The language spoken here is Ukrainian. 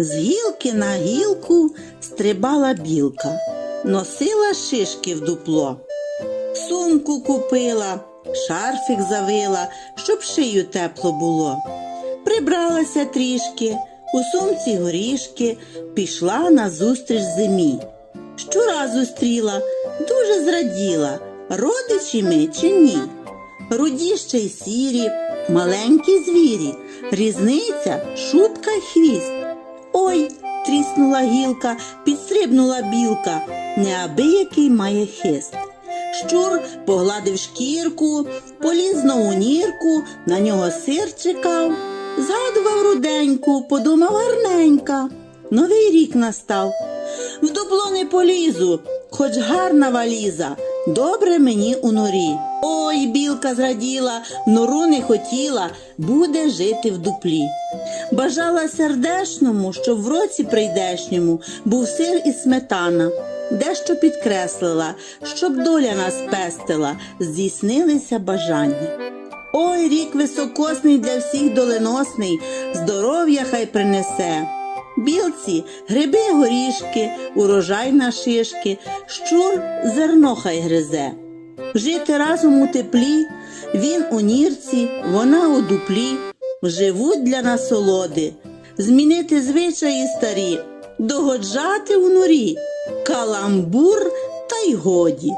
З гілки на гілку стрибала білка, носила шишки в дупло. Сумку купила, шарфик завила, щоб шию тепло було. Прибралася трішки, у сумці горішки, пішла назустріч зимі. Щура зустріла, дуже зраділа, родичі ми чи ні. Руді ще й сірі, маленькі звірі, різниця, шубка й хвіст. Ой, тріснула гілка, підстрибнула білка, неабиякий має хист. Щур погладив шкірку, поліз знову нірку, на нього сир чекав. Згадував руденьку, подумав гарненька. Новий рік настав. В дупло не полізу, хоч гарна валіза, добре мені у норі. Ой, білка зраділа, нору не хотіла, буде жити в дуплі. Бажала сердешному, щоб в році прийдешньому був сир і сметана. Дещо підкреслила, щоб доля нас пестила, здійснилися бажання. Ой, рік високосний для всіх доленосний, здоров'я хай принесе. Білці, гриби горішки, урожай на шишки, щур зерно хай гризе. Жити разом у теплі, він у нірці, вона у дуплі, живуть для насолоди, змінити звичаї старі, догоджати у норі, каламбур та й годі.